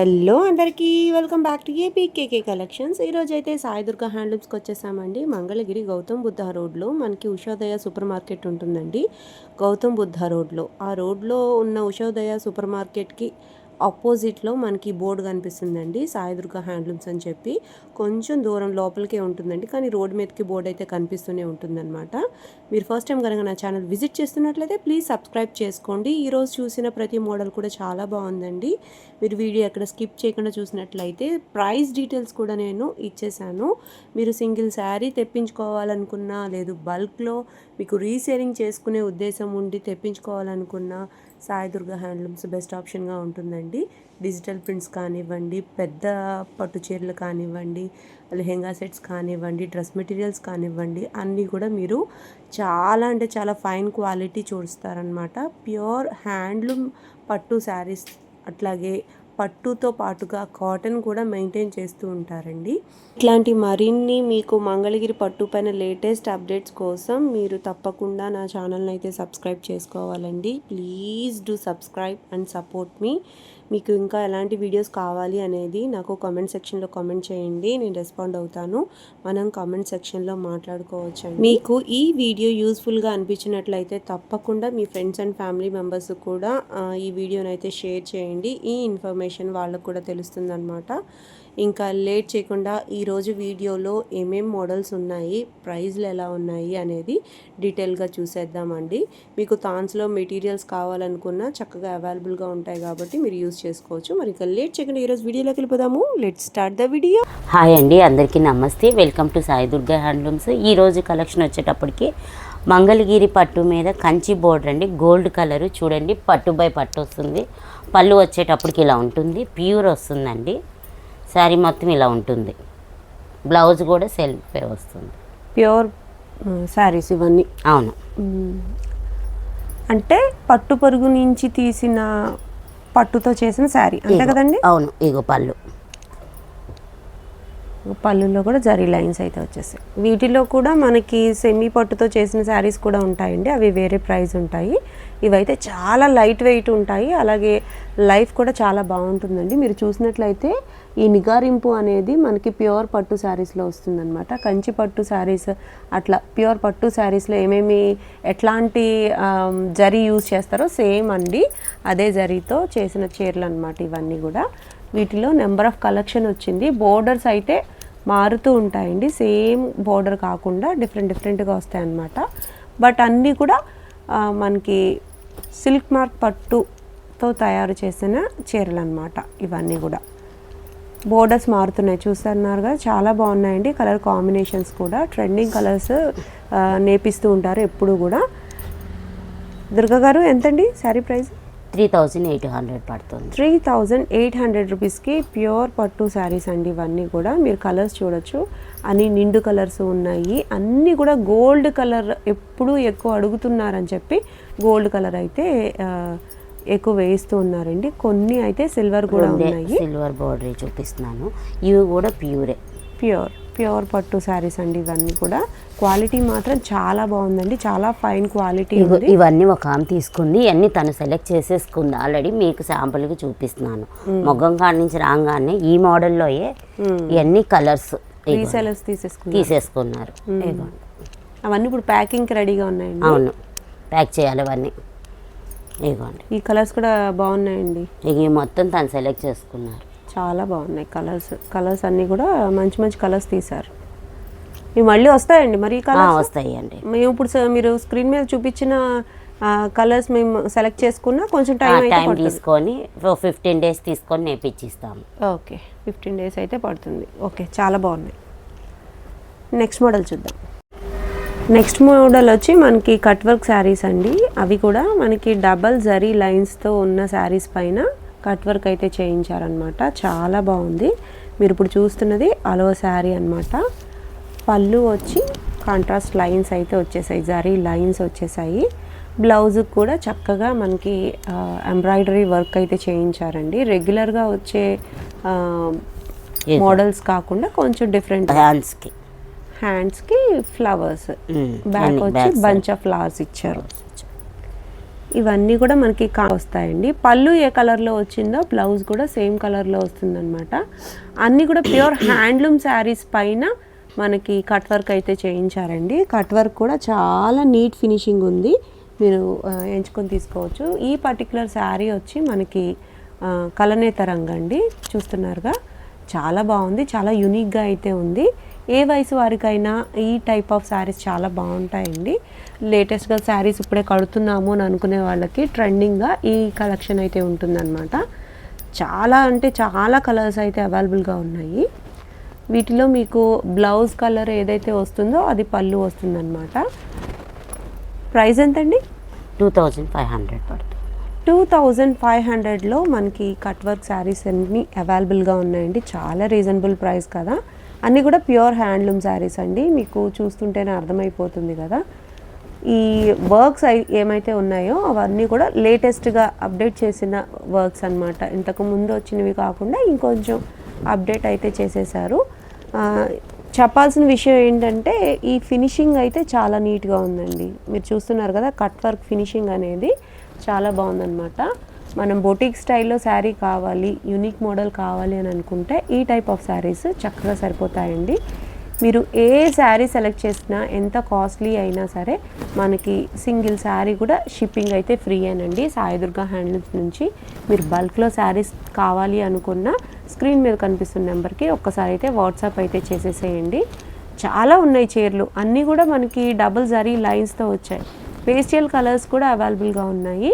Hello అందరికీ welcome back to APKK collections. ఈరోజు అయితే సాయి దుర్గా హ్యాండ్లూమ్స్కి వచ్చేసామండి. మంగళగిరి గౌతమ్ బుద్ధ రోడ్లో మనకి ఉషోదయ సూపర్ మార్కెట్ ఉంటుందండి. గౌతమ్ బుద్ధ రోడ్లో. ఆ రోడ్లో ఉన్న ఉషోదయ సూపర్ మార్కెట్కి ఆపోజిట్లో మనకి బోర్డు కనిపిస్తుందండి. సాయిదుర్గ హ్యాండ్లూమ్స్ అని చెప్పి. కొంచెం దూరం లోపలికే ఉంటుందండి. కానీ రోడ్ మీదకి బోర్డు అయితే కనిపిస్తూనే ఉంటుందన్నమాట. మీరు ఫస్ట్ టైం కనుక నా ఛానల్ విజిట్ చేస్తున్నట్లయితే ప్లీజ్ సబ్స్క్రైబ్ చేసుకోండి. ఈరోజు చూసిన ప్రతి మోడల్ కూడా చాలా బాగుందండి. మీరు వీడియో ఎక్కడ స్కిప్ చేయకుండా చూసినట్లయితే ప్రైస్ డీటెయిల్స్ కూడా నేను ఇచ్చేసాను. మీరు సింగిల్ శారీ తెప్పించుకోవాలనుకున్నా లేదు బల్క్లో మీకు రీసేలింగ్ చేసుకునే ఉద్దేశం ఉండి తెప్పించుకోవాలనుకున్నా సాయి దుర్గా హ్యాండ్లూమ్స్ బెస్ట్ ఆప్షన్గా ఉంటుందండి. డిజిటల్ ప్రింట్స్ కానివ్వండి పెద్ద పట్టు చీరలు కానివ్వండి లెహెంగా సెట్స్ కానివ్వండి డ్రెస్ మెటీరియల్స్ కానివ్వండి అన్నీ కూడా మీరు చాలా అంటే చాలా ఫైన్ క్వాలిటీ చూస్తారనమాట ప్యూర్ హ్యాండ్లూమ్ పట్టు శారీస్ అట్లాగే పట్టుతో పాటుగా కాటన్ కూడా మెయింటైన్ చేస్తూ ఉంటారండి. ఇట్లాంటి మరిన్ని మీకు మంగళగిరి పట్టు పైన లేటెస్ట్ అప్డేట్స్ కోసం మీరు తప్పకుండా నా ఛానల్ని అయితే సబ్స్క్రైబ్ చేసుకోవాలండి. Please do subscribe and support me. మీకు ఇంకా ఎలాంటి వీడియోస్ కావాలి అనేది నాకు కామెంట్ సెక్షన్లో కామెంట్ చేయండి. నేను రెస్పాండ్ అవుతాను. మనం కామెంట్ సెక్షన్లో మాట్లాడుకోవచ్చు మీకు ఈ వీడియో యూస్ఫుల్గా అనిపించినట్లయితే తప్పకుండా మీ ఫ్రెండ్స్ అండ్ ఫ్యామిలీ మెంబర్స్ కూడా ఈ వీడియోని అయితే షేర్ చేయండి. ఈ ఇన్ఫర్మేషన్ వాళ్ళకు కూడా తెలుస్తుంది ఇంకా లేట్ చేయకుండా ఈరోజు వీడియోలో ఏమేం మోడల్స్ ఉన్నాయి ప్రైజ్లు ఎలా ఉన్నాయి అనేది డీటెయిల్గా చూసేద్దామండి. మీకు థాన్స్లో మెటీరియల్స్ కావాలనుకున్నా చక్కగా అవైలబుల్గా ఉంటాయి కాబట్టి మీరు యూస్ చేసుకోవచ్చు. మరి ఇంకా లేట్ చేయకుండా ఈరోజు వీడియోలోకి వెళ్ళిపోదాము. Let start the video. Hi అండి అందరికీ నమస్తే. Welcome to Sai Durga handlooms. ఈ రోజు కలెక్షన్ వచ్చేటప్పటికి మంగళగిరి పట్టు మీద కంచి బోర్డర్ అండి. గోల్డ్ కలరు చూడండి పట్టు బై పట్టు వస్తుంది. పళ్ళు వచ్చేటప్పటికి ఇలా ఉంటుంది. ప్యూర్ వస్తుందండి. శారీ మొత్తం ఇలా ఉంటుంది. బ్లౌజ్ కూడా సెల్ఫే వస్తుంది. ప్యూర్ శారీస్ ఇవన్నీ. అవును. అంటే పట్టు పరుగు నుంచి తీసిన పట్టుతో చేసిన శారీ. అంతే కదండి? అవును ఇగో పళ్ళు. పళ్ళులో కూడా జరీ లైన్స్ అయితే వచ్చేసాయి వీటిలో కూడా మనకి సెమీ పట్టుతో చేసిన శారీస్ కూడా ఉంటాయండి. అవి వేరే ప్రైస్ ఉంటాయి. ఇవైతే చాలా లైట్ వెయిట్ ఉంటాయి. అలాగే లైఫ్ కూడా చాలా బాగుంటుందండి. మీరు చూసినట్లయితే ఈ నిగారింపు అనేది మనకి ప్యూర్ పట్టు శారీస్లో వస్తుందన్నమాట. కంచి పట్టు శారీస్ అట్లా ప్యూర్ పట్టు శారీస్లో ఏమేమి ఎట్లాంటి జరీ యూజ్ చేస్తారో సేమ్ అండి. అదే జరీతో చేసిన చీరలు అనమాట ఇవన్నీ కూడా. వీటిలో నెంబర్ ఆఫ్ కలెక్షన్ వచ్చింది. బోర్డర్స్ అయితే మారుతూ ఉంటాయండి. సేమ్ బోర్డర్ కాకుండా డిఫరెంట్ డిఫరెంట్గా వస్తాయి అన్నమాట బట్ అన్నీ కూడా మనకి సిల్క్ మార్క్ పట్టుతో తయారు చేసిన చీరలు అనమాట ఇవన్నీ కూడా. బోర్డర్స్ మారుతున్నాయి. చూస్తున్నారుగా చాలా బాగున్నాయండి. కలర్ కాంబినేషన్స్ కూడా. ట్రెండింగ్ కలర్స్ నేపిస్తూ ఉంటారు ఎప్పుడు కూడా. దుర్గా గారు ఎంతండి sari price? Three thousand eight hundred పడుతుంది. త్రీ థౌజండ్ ఎయిట్ హండ్రెడ్ రూపీస్కి ప్యూర్ పట్టు శారీస్ అండి ఇవన్నీ కూడా. మీరు కలర్స్ చూడొచ్చు. అన్ని నిండు కలర్స్ ఉన్నాయి. అన్నీ కూడా గోల్డ్ కలర్ ఎప్పుడు ఎక్కువ అడుగుతున్నారని చెప్పి గోల్డ్ కలర్ అయితే ఎక్కువ వేయిస్తూ ఉన్నారండి. కొన్ని అయితే సిల్వర్ కూడా ఉన్నాయి. సిల్వర్ బోర్డర్ చూపిస్తున్నాను. ఇవి కూడా ప్యూరే. ప్యూర్ ప్యూర్ పట్టు శారీస్ అండి ఇవన్నీ కూడా. క్వాలిటీ మాత్రం చాలా బాగుందండి. చాలా ఫైన్ క్వాలిటీ ఇవన్నీ ఒక ఆమె తీసుకుంది. ఇవన్నీ తను సెలెక్ట్ చేసేసుకుంది. ఆల్రెడీ మీకు శాంపుల్గా చూపిస్తున్నాను. మొగ్గం కాడ నుంచి రాగానే ఈ మోడల్లోయే ఇవన్నీ కలర్స్. రీసెలర్స్ తీసేసుకున్నారు. తీసేసుకున్నారు. అవన్నీ ఇప్పుడు ప్యాకింగ్కి రెడీగా ఉన్నాయండి? అవును. ప్యాక్ చేయాలి అవన్నీ. ఇదిగోండి ఈ కలర్స్ కూడా బాగున్నాయండి. ఇక మొత్తం తను సెలెక్ట్ చేసుకున్నారు. చాలా బాగున్నాయి కలర్స్. కలర్స్ అన్నీ కూడా మంచి మంచి కలర్స్ తీశారు. ఇవి మళ్ళీ వస్తాయండి మరి కలర్స్? వస్తాయి అండి మేము ఇప్పుడు మీరు స్క్రీన్ మీద చూపించిన కలర్స్ మేము సెలెక్ట్ చేసుకున్నా కొంచెం టైం తీసుకొని ఫిఫ్టీన్ డేస్ తీసుకొని నేర్పించిస్తాము ఓకే. ఫిఫ్టీన్ డేస్ అయితే పడుతుంది. ఓకే చాలా బాగున్నాయి. నెక్స్ట్ మోడల్ చూద్దాం. నెక్స్ట్ మోడల్ వచ్చి మనకి కట్ వర్క్ శారీస్ అండి. అవి కూడా మనకి డబల్ జరీ లైన్స్తో ఉన్న శారీస్ పైన కట్ వర్క్ అయితే చేయించారనమాట చాలా బాగుంది. మీరు ఇప్పుడు చూస్తున్నది అలో శారీ అన్నమాట. పళ్ళు వచ్చి కాంట్రాస్ట్ లైన్స్ అయితే వచ్చేసాయి. జరీ లైన్స్ వచ్చేసాయి. బ్లౌజ్ కూడా చక్కగా మనకి ఎంబ్రాయిడరీ వర్క్ అయితే చేయించారండి. రెగ్యులర్గా వచ్చే. మోడల్స్ కాకుండా కొంచెం డిఫరెంట్ హ్యాండ్స్కి హ్యాండ్స్కి ఫ్లవర్స్. బ్యాక్ వచ్చి. బంచ్ ఆఫ్ ఫ్లవర్స్ ఇచ్చారు. ఇవన్నీ కూడా మనకి వస్తాయండి. పళ్ళు ఏ కలర్లో వచ్చిందో బ్లౌజ్ కూడా సేమ్ కలర్లో వస్తుందన్నమాట. అన్నీ కూడా ప్యూర్ హ్యాండ్లూమ్ శారీస్ పైన మనకి కట్ వర్క్ అయితే చేయించారండి. కట్ వర్క్ కూడా చాలా నీట్ ఫినిషింగ్ ఉంది. మీరు ఎంచుకొని తీసుకోవచ్చు. ఈ పర్టికులర్ శారీ వచ్చి మనకి కలనేత రంగు అండి. చూస్తున్నారుగా? చాలా బాగుంది. చాలా యూనిక్గా అయితే ఉంది. ఏ వయసు వారికైనా ఈ టైప్ ఆఫ్ శారీస్ చాలా బాగుంటాయండి. లేటెస్ట్గా శారీస్ ఇప్పుడే కడుతున్నాము అని అనుకునే వాళ్ళకి ట్రెండింగ్గా ఈ కలెక్షన్ అయితే ఉంటుందన్నమాట. చాలా అంటే చాలా కలర్స్ అయితే అవైలబుల్గా ఉన్నాయి. వీటిలో మీకు బ్లౌజ్ కలర్ ఏదైతే వస్తుందో అది పళ్ళు వస్తుందన్నమాట. ప్రైస్ ఎంతండి? టూ థౌజండ్ ఫైవ్ హండ్రెడ్ పడుతుంది. టూ థౌజండ్ ఫైవ్ హండ్రెడ్లో మనకి కట్ వర్క్ శారీస్ అన్నీ అవైలబుల్గా ఉన్నాయండి. చాలా రీజనబుల్ ప్రైస్ కదా. అన్నీ కూడా ప్యూర్ హ్యాండ్లూమ్ శారీస్ అండి. మీకు చూస్తుంటేనే అర్థమైపోతుంది కదా. ఈ వర్క్స్ ఏమైతే ఉన్నాయో అవన్నీ కూడా లేటెస్ట్గా అప్డేట్ చేసిన వర్క్స్ అన్నమాట. ఇంతకు ముందు వచ్చినవి కాకుండా ఇంకొంచెం అప్డేట్ అయితే చేసేసారు. చెప్పాల్సిన విషయం ఏంటంటే ఈ ఫినిషింగ్ అయితే చాలా నీట్గా ఉందండి. మీరు చూస్తున్నారు కదా కట్ వర్క్ ఫినిషింగ్ అనేది చాలా బాగుందన్నమాట. మనం బొటిక్ స్టైల్లో శారీ కావాలి యూనిక్ మోడల్ కావాలి అని అనుకుంటే ఈ టైప్ ఆఫ్ శారీస్ చక్కగా సరిపోతాయండి. మీరు ఏ శారీ సెలెక్ట్ చేసినా ఎంత కాస్ట్లీ అయినా సరే మనకి సింగిల్ శారీ కూడా షిప్పింగ్ అయితే ఫ్రీ అనండి సాయిదుర్గా హ్యాండ్లూమ్స్ నుంచి మీరు బల్క్లో శారీస్ కావాలి అనుకున్న స్క్రీన్ మీద కనిపిస్తున్న నెంబర్కి ఒక్కసారి అయితే వాట్సాప్ అయితే చేసేసేయండి. చాలా ఉన్నాయి చీరలు. అన్నీ కూడా మనకి డబుల్ జరీ లైన్స్తో వచ్చాయి. పేస్టియల్ కలర్స్ కూడా అవైలబుల్గా ఉన్నాయి.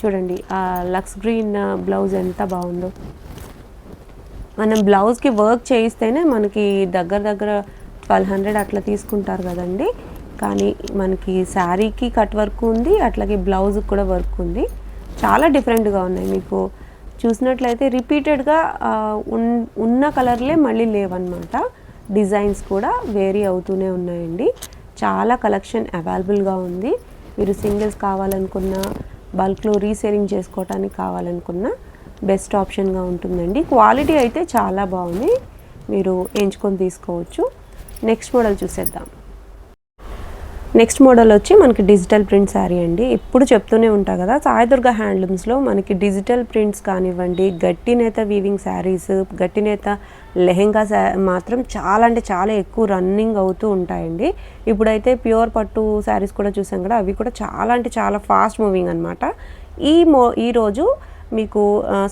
చూడండి ఆ లక్స్ గ్రీన్ బ్లౌజ్ ఎంత బాగుందో. మనం బ్లౌజ్కి వర్క్ చేయిస్తేనే మనకి దగ్గర దగ్గర ట్వెల్వ్ హండ్రెడ్ అట్లా తీసుకుంటారు కదండి. కానీ మనకి శారీకి కట్ వర్క్ ఉంది అట్లాగే బ్లౌజ్కి కూడా వర్క్ ఉంది. చాలా డిఫరెంట్గా ఉన్నాయి మీకు. చూసినట్లయితే రిపీటెడ్గా ఉన్న కలర్లే మళ్ళీ లేవన్నమాట. డిజైన్స్ కూడా వేరీ అవుతూనే ఉన్నాయండి. చాలా కలెక్షన్ అవైలబుల్గా ఉంది. మీరు సింగిల్స్ కావాలనుకున్నా బల్క్లో రీసేలింగ్ చేసుకోవడానికి కావాలనుకున్నా బెస్ట్ ఆప్షన్గా ఉంటుందండి. క్వాలిటీ అయితే చాలా బాగుంది. మీరు ఎంచుకొని తీసుకోవచ్చు. నెక్స్ట్ మోడల్ చూసేద్దాం. నెక్స్ట్ మోడల్ వచ్చి మనకి డిజిటల్ ప్రింట్ శారీ అండి. ఇప్పుడు చెప్తూనే ఉంటా కదా సాయిదుర్గ హ్యాండ్లూమ్స్లో మనకి డిజిటల్ ప్రింట్స్ కానివ్వండి గట్టి నేత వీవింగ్ శారీస్ గట్టి నేత లెహెంగా శా మాత్రం చాలా అంటే చాలా ఎక్కువ రన్నింగ్ అవుతూ ఉంటాయండి. ఇప్పుడైతే ప్యూర్ పట్టు శారీస్ కూడా చూసాం కదా అవి కూడా చాలా అంటే చాలా ఫాస్ట్ మూవింగ్ అనమాట ఈ మో ఈరోజు మీకు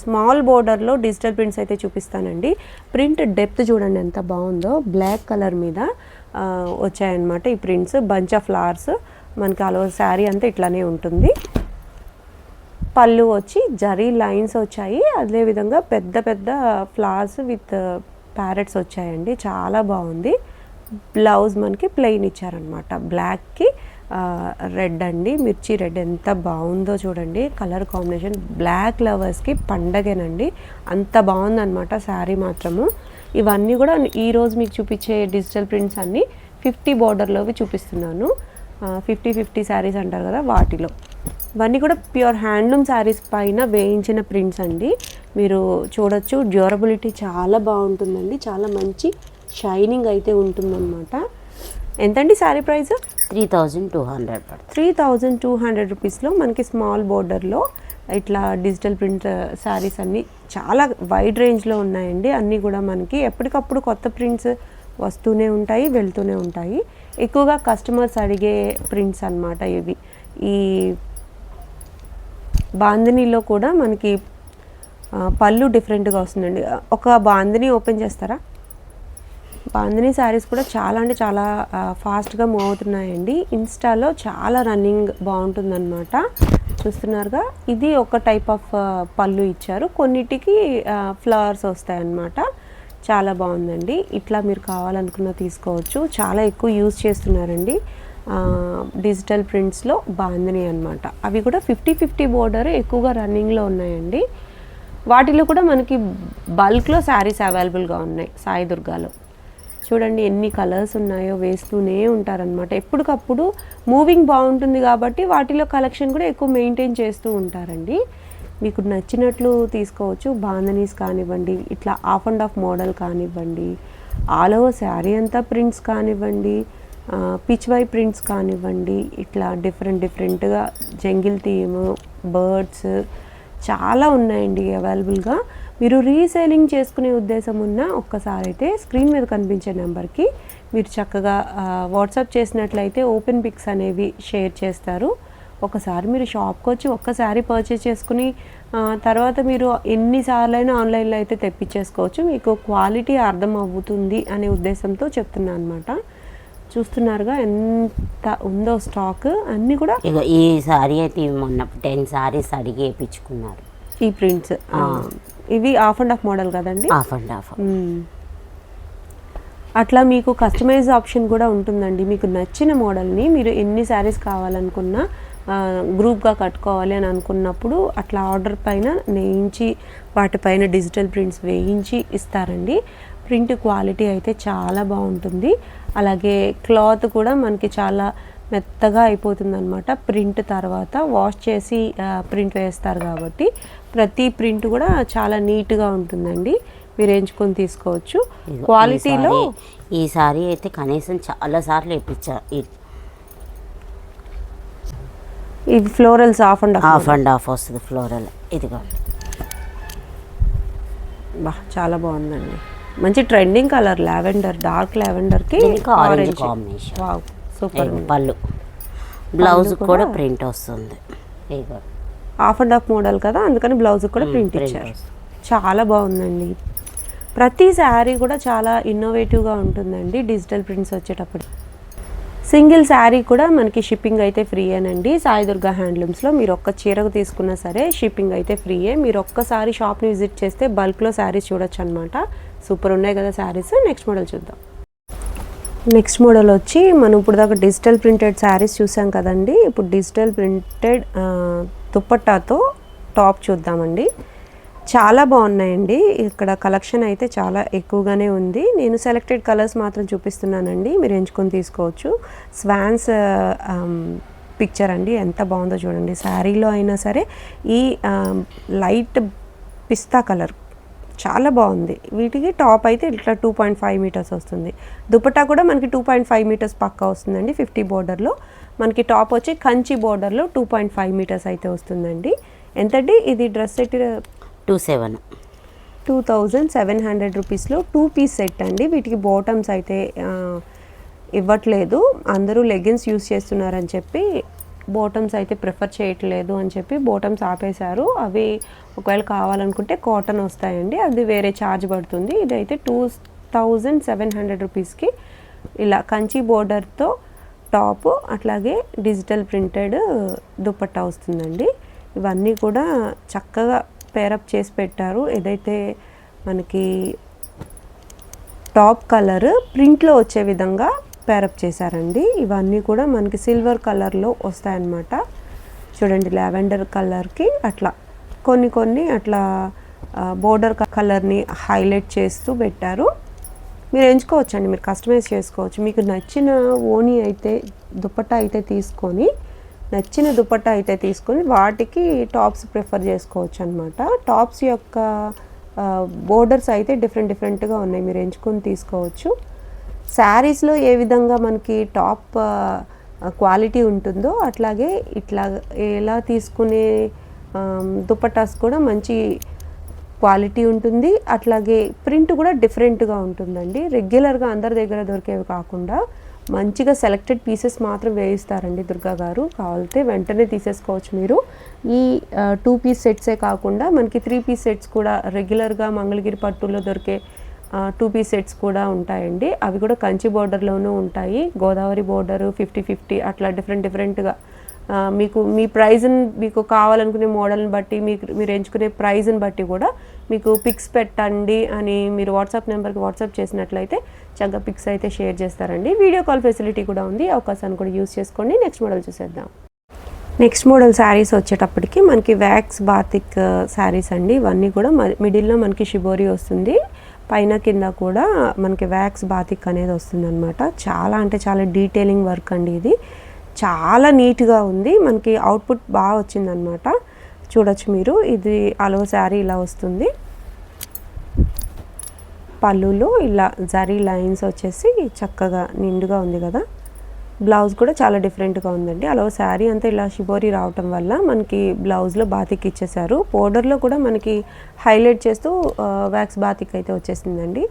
స్మాల్ బోర్డర్లో డిజిటల్ ప్రింట్స్ అయితే చూపిస్తానండి. ప్రింట్ డెప్త్ చూడండి ఎంత బాగుందో బ్లాక్ కలర్ మీద. వచ్చాయన్నమాట. ఈ ప్రింట్స్ బంచ్ ఆఫ్ ఫ్లవర్స్ మనకి అలో శారీ అంతా ఇట్లానే ఉంటుంది. పళ్ళు వచ్చి జరీ లైన్స్ వచ్చాయి. అదేవిధంగా పెద్ద పెద్ద ఫ్లవర్స్ విత్ ప్యారెట్స్ వచ్చాయండి. చాలా బాగుంది. బ్లౌజ్ మనకి ప్లెయిన్ ఇచ్చారనమాట బ్లాక్కి రెడ్ అండి. మిర్చి రెడ్ ఎంత బాగుందో చూడండి. కలర్ కాంబినేషన్ బ్లాక్ లవర్స్కి పండగేనండి. అంత బాగుందన్నమాట శారీ మాత్రము. ఇవన్నీ కూడా ఈరోజు మీకు చూపించే డిజిటల్ ప్రింట్స్ అన్నీ ఫిఫ్టీ బార్డర్లోవి చూపిస్తున్నాను. ఫిఫ్టీ ఫిఫ్టీ శారీస్ అంటారు కదా వాటిలో. ఇవన్నీ కూడా ప్యూర్ హ్యాండ్లూమ్ శారీస్ పైన వేయించిన ప్రింట్స్ అండి. మీరు చూడొచ్చు డ్యూరబిలిటీ చాలా బాగుంటుందండి. చాలా మంచి షైనింగ్ అయితే ఉంటుందన్నమాట. ఎంతండి sari price? Three thousand two hundred three thousand two hundred రూపీస్లో మనకి స్మాల్ బోర్డర్లో ఇట్లా డిజిటల్ ప్రింట్ శారీస్ అన్నీ చాలా వైడ్ రేంజ్లో ఉన్నాయండి. అన్నీ కూడా మనకి ఎప్పటికప్పుడు కొత్త ప్రింట్స్ వస్తూనే ఉంటాయి వెళ్తూనే ఉంటాయి. ఎక్కువగా కస్టమర్స్ అడిగే ప్రింట్స్ అన్నమాట ఇవి. ఈ బాందినీలో కూడా మనకి పళ్ళు డిఫరెంట్గా వస్తుందండి. ఒక బాందిని ఓపెన్ చేస్తారా? బాందిని శారీస్ కూడా చాలా అంటే చాలా ఫాస్ట్గా మూవ్ అవుతున్నాయండి. ఇన్స్టాలో చాలా రన్నింగ్ బాగుంటుందన్నమాట. చూస్తున్నారుగా. ఇది ఒక టైప్ ఆఫ్ uh, పళ్ళు ఇచ్చారు. కొన్నిటికి uh, ఫ్లవర్స్ వస్తాయన్నమాట. చాలా బాగుందండి. ఇట్లా మీరు కావాలనుకున్న తీసుకోవచ్చు. చాలా ఎక్కువ యూజ్ చేస్తున్నారండి. డిజిటల్ ప్రింట్స్లో బాందిని అన్నమాట. అవి కూడా ఫిఫ్టీ ఫిఫ్టీ బోర్డర్ ఎక్కువగా రన్నింగ్లో ఉన్నాయండి. వాటిలో కూడా మనకి బల్క్లో శారీస్ అవైలబుల్గా ఉన్నాయి. సాయి దుర్గాలో. చూడండి ఎన్ని కలర్స్ ఉన్నాయో వేస్తూనే ఉంటారనమాట ఎప్పటికప్పుడు మూవింగ్ బాగుంటుంది కాబట్టి వాటిలో కలెక్షన్ కూడా ఎక్కువ మెయింటైన్ చేస్తూ ఉంటారండి. మీకు నచ్చినట్లు తీసుకోవచ్చు. బాందనీస్ కానివ్వండి ఇట్లా ఆఫ్ అండ్ ఆఫ్ మోడల్ కానివ్వండి ఆల్ ఓవర్ శారీ అంతా ప్రింట్స్ కానివ్వండి పిచ్ వై ప్రింట్స్ కానివ్వండి ఇట్లా డిఫరెంట్ డిఫరెంట్గా జంగిల్ థీమ్ బర్డ్స్ చాలా ఉన్నాయండి అవైలబుల్గా. మీరు రీసేలింగ్ చేసుకునే ఉద్దేశం ఉన్న ఒక్కసారి అయితే స్క్రీన్ మీద కనిపించే నెంబర్కి మీరు చక్కగా వాట్సాప్ చేసినట్లయితే ఓపెన్ పిక్స్ అనేవి షేర్ చేస్తారు. ఒకసారి మీరు షాప్కి వచ్చి ఒక్కసారి పర్చేస్ చేసుకుని తర్వాత మీరు ఎన్నిసార్లు అయినా ఆన్లైన్లో అయితే తెప్పించేసుకోవచ్చు. మీకు క్వాలిటీ అర్థం అవుతుంది అనే ఉద్దేశంతో చెప్తున్నాను అనమాట చూస్తున్నారుగా ఎంత ఉందో స్టాక్ అన్నీ కూడా ఈ సారీ అయితే మొన్న టెన్ సారీస్ అడిగి వేయించుకున్నారు ఈ ప్రింట్స్ ఇవి ఆఫ్ అండ్ ఆఫ్ మోడల్ కదండి? Half and half. అట్లా మీకు కస్టమైజ్ ఆప్షన్ కూడా ఉంటుందండి. మీకు నచ్చిన మోడల్ని మీరు ఎన్ని శారీస్ కావాలనుకున్నా గ్రూప్గా కట్టుకోవాలి అని అనుకున్నప్పుడు అట్లా ఆర్డర్ పైన నేయించి వాటిపైన డిజిటల్ ప్రింట్స్ వేయించి ఇస్తారండి. ప్రింట్ క్వాలిటీ అయితే చాలా బాగుంటుంది. అలాగే క్లాత్ కూడా మనకి చాలా మెత్తగా అయిపోతుంది అనమాట ప్రింట్ తర్వాత వాష్ చేసి ప్రింట్ వేస్తారు కాబట్టి ప్రతి ప్రింట్ కూడా చాలా నీట్గా ఉంటుందండి. మీరు ఎంచుకొని తీసుకోవచ్చు. క్వాలిటీలో ఈ సారీ అయితే కనీసం చాలా సార్లు వేయించా ఇవి florals half and half and. Half వస్తుంది ఫ్లోరల్. ఇదిగో. బా చాలా బాగుందండి. మంచి ట్రెండింగ్ కలర్ లావెండర్ డార్క్ లావెండర్కి దీనికి ఆరెంజ్ కాంబినేషన్. సూపర్ పళ్ళు. బ్లౌజ్ కూడా ప్రింట్ వస్తుంది. ఆఫ్ అండ్ ఆఫ్ మోడల్ కదా అందుకని బ్లౌజ్ కూడా ప్రింట్ ఇచ్చారు. చాలా బాగుందండి. ప్రతి శారీ కూడా చాలా ఇన్నోవేటివ్గా ఉంటుందండి డిజిటల్ ప్రింట్స్ వచ్చేటప్పుడు. సింగిల్ శారీ కూడా మనకి షిప్పింగ్ అయితే ఫ్రీయేనండి. సాయి దుర్గా హ్యాండ్లూమ్స్లో మీరు ఒక్క చీరకు తీసుకున్నా సరే షిప్పింగ్ అయితే ఫ్రీయే. మీరు ఒక్కసారి షాప్ని విజిట్ చేస్తే బల్క్లో శారీస్ చూడొచ్చు అనమాట సూపర్ ఉన్నాయి కదా శారీస్. నెక్స్ట్ మోడల్ చూద్దాం. నెక్స్ట్ మోడల్ వచ్చి మనం ఇప్పుడు దాకా డిజిటల్ ప్రింటెడ్ శారీస్ చూసాం కదండి. ఇప్పుడు డిజిటల్ ప్రింటెడ్ దుప్పట్టాతో టాప్ చూద్దామండి. చాలా బాగున్నాయండి. ఇక్కడ కలెక్షన్ అయితే చాలా ఎక్కువగానే ఉంది. నేను సెలెక్టెడ్ కలర్స్ మాత్రం చూపిస్తున్నానండి. మీరు ఎంచుకొని తీసుకోవచ్చు. స్వాన్స్ పిక్చర్ అండి. ఎంత బాగుందో చూడండి. శారీలో అయినా సరే ఈ లైట్ పిస్తా కలర్ చాలా బాగుంది. వీటికి టాప్ అయితే ఇట్లా టూ పాయింట్ ఫైవ్ మీటర్స్ వస్తుంది. దుపట్టా కూడా మనకి టూ పాయింట్ ఫైవ్ మీటర్స్ పక్కా వస్తుందండి ఫిఫ్టీ బోర్డర్లో మనకి టాప్ వచ్చి కంచి బోర్డర్లో టూ పాయింట్ ఫైవ్ మీటర్స్ అయితే వస్తుందండి. ఎంతండి ఇది dress set? Two seven two thousand seven hundred రూపీస్లో టూ పీస్ సెట్ అండి. వీటికి బాటమ్స్ అయితే ఇవ్వట్లేదు. అందరూ లెగిన్స్ యూస్ చేస్తున్నారని చెప్పి బాటమ్స్ అయితే ప్రిఫర్ చేయట్లేదు అని చెప్పి బాటమ్స్ ఆపేశారు. అవి ఒకవేళ కావాలనుకుంటే కాటన్ వస్తాయండి. అది వేరే ఛార్జ్ పడుతుంది. ఇదైతే టూ థౌజండ్ సెవెన్ హండ్రెడ్ రూపీస్కి ఇలా కంచి బోర్డర్తో టాప్ అట్లాగే డిజిటల్ ప్రింటెడ్ దుపట్టా వస్తుందండి. ఇవన్నీ కూడా చక్కగా పేరప్ చేసి పెట్టారు. ఏదైతే మనకి టాప్ కలర్ ప్రింట్లో వచ్చే విధంగా పేరప్ చేశారండి. ఇవన్నీ కూడా మనకి సిల్వర్ కలర్లో వస్తాయన్నమాట. చూడండి లావెండర్ కలర్కి అట్లా. కొన్ని కొన్ని అట్లా బోర్డర్ కలర్ని హైలైట్ చేస్తూ పెట్టారు. మీరు ఎంచుకోవచ్చండి మీరు కస్టమైజ్ చేసుకోవచ్చు. మీకు నచ్చిన ఓని అయితే దుప్పట్టా అయితే తీసుకొని నచ్చిన దుప్పట్టా అయితే తీసుకొని వాటికి టాప్స్ ప్రిఫర్ చేసుకోవచ్చు అనమాట టాప్స్ యొక్క బోర్డర్స్ అయితే డిఫరెంట్ డిఫరెంట్గా ఉన్నాయి. మీరు ఎంచుకొని తీసుకోవచ్చు. శారీస్లో ఏ విధంగా మనకి టాప్ క్వాలిటీ ఉంటుందో అట్లాగే ఇట్లా ఎలా తీసుకునే ఆమ్, దుపట్టాస్ కూడా మంచి క్వాలిటీ ఉంటుంది. అట్లాగే ప్రింట్ కూడా డిఫరెంట్గా ఉంటుందండి. రెగ్యులర్గా అందరి దగ్గర దొరికేవి కాకుండా మంచిగా సెలెక్టెడ్ పీసెస్ మాత్రం వేయిస్తారండి దుర్గా గారు. కావాలంటే వెంటనే తీసేసుకోవచ్చు మీరు. ఈ టూ పీస్ సెట్సే కాకుండా మనకి త్రీ పీస్ సెట్స్ కూడా రెగ్యులర్గా మంగళగిరి పట్టులో దొరికే టూ పీస్ సెట్స్ కూడా ఉంటాయండి. అవి కూడా కంచి బోర్డర్లోనూ ఉంటాయి. గోదావరి బోర్డర్ ఫిఫ్టీ ఫిఫ్టీ అట్లా డిఫరెంట్ డిఫరెంట్గా మీకు మీ ప్రైజ్ని మీకు కావాలనుకునే మోడల్ని బట్టి మీకు మీరు ఎంచుకునే ప్రైజ్ని బట్టి కూడా మీకు పిక్స్ పెట్టండి అని మీరు వాట్సాప్ నెంబర్కి వాట్సాప్ చేసినట్లయితే చక్కగా పిక్స్ అయితే షేర్ చేస్తారండి. వీడియో కాల్ ఫెసిలిటీ కూడా ఉంది. అవకాశాన్ని కూడా యూస్ చేసుకోండి. నెక్స్ట్ మోడల్ చూసేద్దాం. నెక్స్ట్ మోడల్ శారీస్ వచ్చేటప్పటికి మనకి వ్యాక్స్ బాతిక్ శారీస్ అండి. ఇవన్నీ కూడా మిడిల్లో మనకి షిబోరి వస్తుంది. పైన కింద కూడా మనకి వ్యాక్స్ బాతిక్ అనేది వస్తుంది అనమాట చాలా అంటే చాలా డీటెయిలింగ్ వర్క్ అండి ఇది. చాలా నీట్గా ఉంది. మనకి అవుట్పుట్ బాగా వచ్చిందనమాట చూడొచ్చు మీరు. ఇది అలో శారీ ఇలా వస్తుంది. పళ్ళులో ఇలా జరీ లైన్స్ వచ్చేసి చక్కగా నిండుగా ఉంది కదా. బ్లౌజ్ కూడా చాలా డిఫరెంట్గా ఉందండి. అలా శారీ అంతా ఇలా షిబోరి రావటం వల్ల మనకి బ్లౌజ్లో బాతిక్ ఇచ్చేసారు బోర్డర్లో కూడా మనకి హైలైట్ చేస్తూ వ్యాక్స్ బాతిక్ అయితే వచ్చేసిందండి.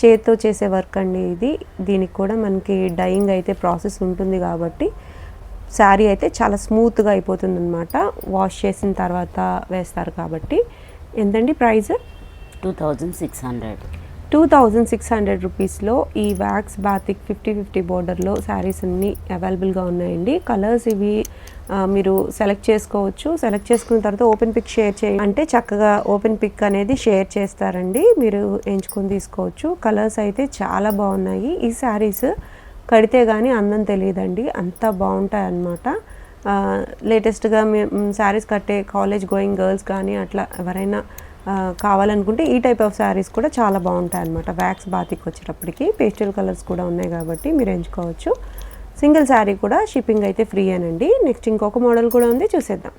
చేత్తో చేసే వర్క్ అండి ఇది. దీనికి కూడా మనకి డైయింగ్ అయితే ప్రాసెస్ ఉంటుంది కాబట్టి శారీ అయితే చాలా స్మూత్గా అయిపోతుంది అనమాట వాష్ చేసిన తర్వాత వేస్తారు కాబట్టి. ఎంతండి price? Two thousand six hundred. Two thousand six hundred రూపీస్లో ఈ వ్యాక్స్ బాతిక్ ఫిఫ్టీ ఫిఫ్టీ బోర్డర్లో శారీస్ అన్నీ అవైలబుల్గా ఉన్నాయండి. కలర్స్ ఇవి మీరు సెలెక్ట్ చేసుకోవచ్చు. సెలెక్ట్ చేసుకున్న తర్వాత ఓపెన్ పిక్ షేర్ చేయ అంటే చక్కగా ఓపెన్ పిక్ అనేది షేర్ చేస్తారండి. మీరు ఎంచుకొని తీసుకోవచ్చు. కలర్స్ అయితే చాలా బాగున్నాయి. ఈ శారీస్ కడితే కానీ అందం తెలియదండి. అంత బాగుంటాయి అన్నమాట లేటెస్ట్గా మేము శారీస్ కట్టే కాలేజ్ గోయింగ్ గర్ల్స్ కానీ అట్లా ఎవరైనా కావాలనుకుంటే ఈ టైప్ ఆఫ్ శారీస్ కూడా చాలా బాగుంటాయి అనమాట వ్యాక్స్ బాతికి వచ్చేటప్పటికి పేస్టల్ కలర్స్ కూడా ఉన్నాయి కాబట్టి మీరు ఎంచుకోవచ్చు. సింగిల్ శారీ కూడా షిప్పింగ్ అయితే ఫ్రీ అనండి. నెక్స్ట్ ఇంకొక మోడల్ కూడా ఉంది చూసేద్దాం.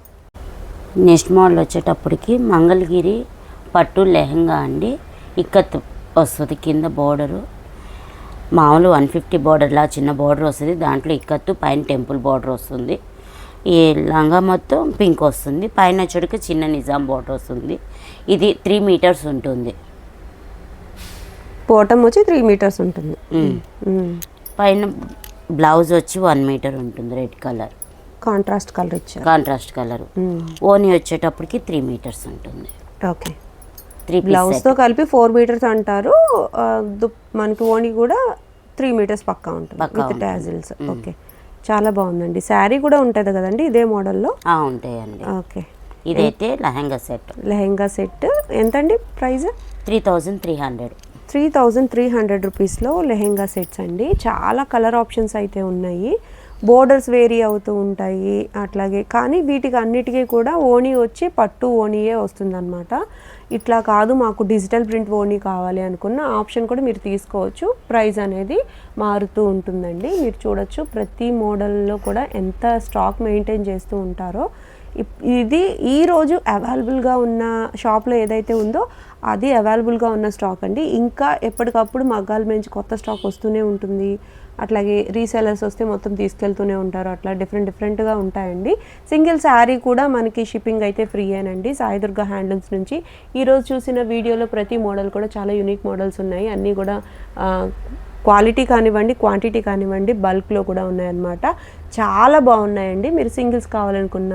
నెక్స్ట్ మోడల్ వచ్చేటప్పటికి మంగళగిరి పట్టు లెహంగా అండి. ఇక్కత్ వస్తుంది కింద బోర్డరు మామూలు వన్ ఫిఫ్టీ బోర్డర్లా చిన్న బోర్డర్ వస్తుంది. దాంట్లో ఇక్కత్తు పైన టెంపుల్ బోర్డర్ వస్తుంది. ఈ లంగా మొత్తం పింక్ వస్తుంది. పైన వచ్చేటికి చిన్న నిజాం బోర్డర్ వస్తుంది. ఇది త్రీ మీటర్స్ ఉంటుంది. పోటం వచ్చి త్రీ మీటర్స్ ఉంటుంది. మ్మ్. మ్మ్. పైన బ్లౌజ్ వచ్చి వన్ మీటర్ ఉంటుంది రెడ్ కలర్ కాంట్రాస్ట్ కలర్ ఇచ్చారు. Contrast colour. ఓని వచ్చేటప్పటికి త్రీ మీటర్స్ ఉంటుంది. ఓకే త్రీ బ్లౌజ్తో కలిపి ఫోర్ మీటర్స్ అంటారు. మనకి ఓణి కూడా త్రీ మీటర్స్ పక్కా ఉంటుంది విత్. టాజిల్స్ ఓకే చాలా బాగుందండి. శారీ కూడా ఉంటుంది కదండి ఇదే మోడల్లో? ఉంటాయండి. ఓకే. ఇదైతే లెహంగా సెట్. లెహెంగా సెట్. ఎంతండి price? Three thousand three hundred. Three thousand three hundred రూపీస్లో లెహెంగా సెట్స్ అండి. చాలా కలర్ ఆప్షన్స్ అయితే ఉన్నాయి. బోర్డర్స్ వేరీ అవుతూ ఉంటాయి అట్లాగే కానీ వీటికి అన్నిటికీ కూడా ఓణీ వచ్చి పట్టు ఓణీయే వస్తుందన్నమాట. ఇట్లా కాదు మాకు డిజిటల్ ప్రింట్ ఓణీ కావాలి అనుకున్న ఆప్షన్ కూడా మీరు తీసుకోవచ్చు. ప్రైస్ అనేది మారుతూ ఉంటుందండి. మీరు చూడొచ్చు ప్రతి మోడల్లో కూడా ఎంత స్టాక్ మెయింటైన్ చేస్తూ ఉంటారో. ఇప్- ఇది ఈరోజు అవైలబుల్గా ఉన్న షాప్లో ఏదైతే ఉందో అది అవైలబుల్గా ఉన్న స్టాక్ అండి. ఇంకా ఎప్పటికప్పుడు మగ్గాల నుంచి కొత్త స్టాక్ వస్తూనే ఉంటుంది. అట్లాగే రీసెలర్స్ వస్తే మొత్తం తీసుకెళ్తూనే ఉంటారు. అట్లా డిఫరెంట్ డిఫరెంట్గా ఉంటాయండి. సింగిల్ శారీ కూడా మనకి షిప్పింగ్ అయితే ఫ్రీ అండి సాయిదుర్గ హ్యాండ్లూమ్స్ నుంచి. ఈరోజు చూసిన వీడియోలో ప్రతి మోడల్ కూడా చాలా యూనిక్ మోడల్స్ ఉన్నాయి. అన్నీ కూడా క్వాలిటీ కానివ్వండి క్వాంటిటీ కానివ్వండి బల్క్లో కూడా ఉన్నాయన్నమాట. చాలా బాగున్నాయండి. మీరు సింగిల్స్ కావాలనుకున్న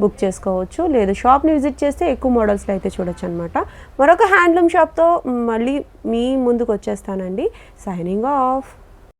బుక్ చేసుకోవచ్చు. లేదు షాప్ని విజిట్ చేస్తే ఎక్కువ మోడల్స్లో అయితే చూడొచ్చు అనమాట మరొక హ్యాండ్లూమ్ షాప్తో మళ్ళీ మీ ముందుకు వచ్చేస్తానండి. Signing off.